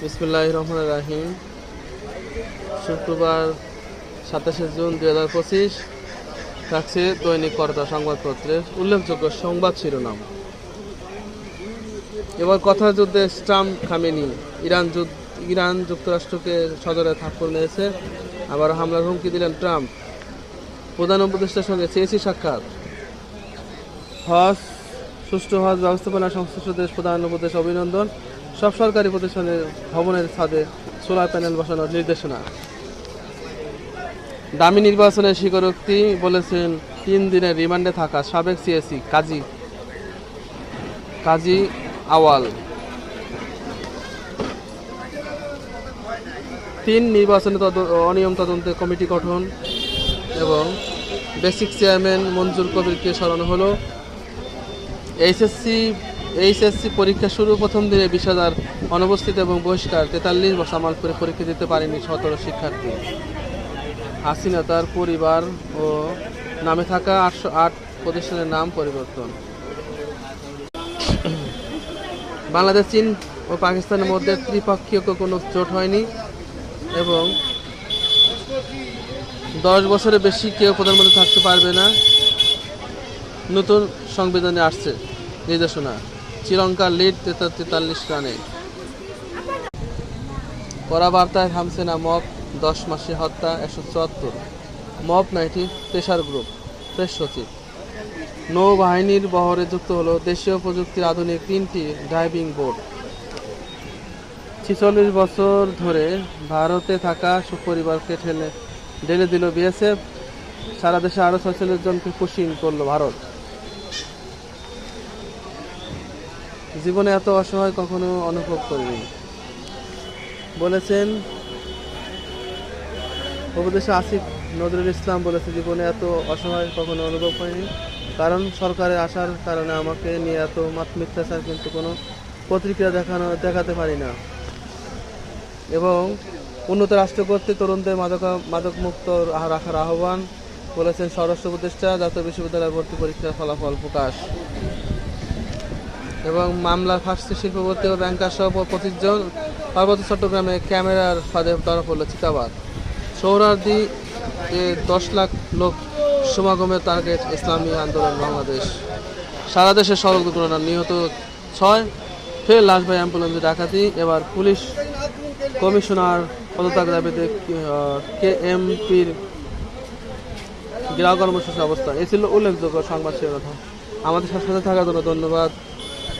বিসমুল্লাহ রহমান রাহিম। শুক্রবার সাতাশে জুন দুই হাজার পঁচিশ থাকছে দৈনিক করতা সংবাদপত্রের উল্লেখযোগ্য সংবাদ শিরোনাম। এবার কথা যুদ্ধে স্টাম্প খামেনি। ইরান যুদ্ধ ইরান যুক্তরাষ্ট্রকে সদরে থাপ্পড় মেরেছে। আবার হামলার হুমকি দিলেন ট্রাম্প। প্রধান উপদেষ্টার সঙ্গে চেয়েছি সাক্ষাৎ। হজ সুষ্ঠু হজ ব্যবস্থাপনা সংশ্লিষ্ট দেশ প্রধান উপদেশ অভিনন্দন। সব সরকারি প্রতিষ্ঠানের ভবনের ছাদে সোলার প্যানেল বসানোর নির্দেশনা। দামি নির্বাচনের স্বীকারোক্তি বলেছেন, তিন দিনের রিমান্ডে থাকা সাবেক সিএসি কাজী কাজী আওয়াল। তিন নির্বাচনে অনিয়ম তদন্তে কমিটি গঠন এবং বেসিক চেয়ারম্যান মঞ্জুর কবিরকে সরানো হলো। এইচএসসি এইচএসসি পরীক্ষা শুরু প্রথম দিনে বিশ হাজার অনুপস্থিত এবং বহিষ্কার তেতাল্লিশ বছর করে পরীক্ষা দিতে পারেনি সতেরো শিক্ষার্থী। হাসিনা তার পরিবার ও নামে থাকা আটশো আট প্রতিষ্ঠানের নাম পরিবর্তন। বাংলাদেশ, চীন ও পাকিস্তানের মধ্যে ত্রিপক্ষীয় কোনো জোট হয়নি এবং দশ বছরের বেশি কেউ প্রধানমন্ত্রী থাকতে পারবে না। নতুন সংবিধানে আসছে নির্দেশনা। শ্রীলঙ্কার লিড তেতা- তেতাল্লিশ রানে। কড়া বার্তায় থামছে না মব দশ মাসে হত্যা একশো চুয়াত্তর। মপ নাইটি প্রেশার গ্রুপ প্রেস সচিব। নৌবাহিনীর বহরে যুক্ত হলো দেশীয় প্রযুক্তির আধুনিক তিনটি ড্রাইভিং বোর্ড ছিচল্লিশ বছর ধরে ভারতে থাকা সুপরিবারকে ঠেলে ঢেলে দিল বিএসএফ। সারা দেশে আরও ছয়চল্লিশ জনকে পুশিং করল ভারত। জীবনে এত অসহায় কখনো অনুভব করিনি। বলেছেন উপদেশে আসিফ নজরুল ইসলাম বলেছে, জীবনে এত অসহায় কখনো অনুভব হয়নি কারণ সরকারের আসার কারণে আমাকে নিয়ে এত মাত মিথ্যাচার কিন্তু কোনো পত্রিকা দেখানো, দেখাতে পারি না। এবং উন্নত রাষ্ট্র কর্তৃক তরুণদের মাদক রাখা- রাখার আহ্বান বলেছেন স্বরাষ্ট্র উপদেষ্টা, জাতীয় বিশ্ববিদ্যালয় ভর্তি পরীক্ষার ফলাফল প্রকাশ। এবং মামলা ফাঁসছে শিল্পপতি ও ব্যাংকার সহ পঁচিশ জন পার্বত্য চট্টগ্রামে ক্যামেরার ফাঁদে ধরা পড়ল চিতাবাদ সৌরার্দি দশ লাখ লোক সমাগমের টার্গেট ইসলামী আন্দোলন বাংলাদেশ। সারা দেশে সড়ক দুর্ঘটনা নিহত ছয়। ফের লাশ ভাই অ্যাম্বুলেন্সে ডাকাতি। এবার পুলিশ কমিশনার পদত্যাগ দাবিতে কে এমপির গৃহ কর্মসূচি অবস্থা। এ ছিল উল্লেখযোগ্য সংবাদ শিরোনাম। আমাদের সাথে থাকার জন্য ধন্যবাদ।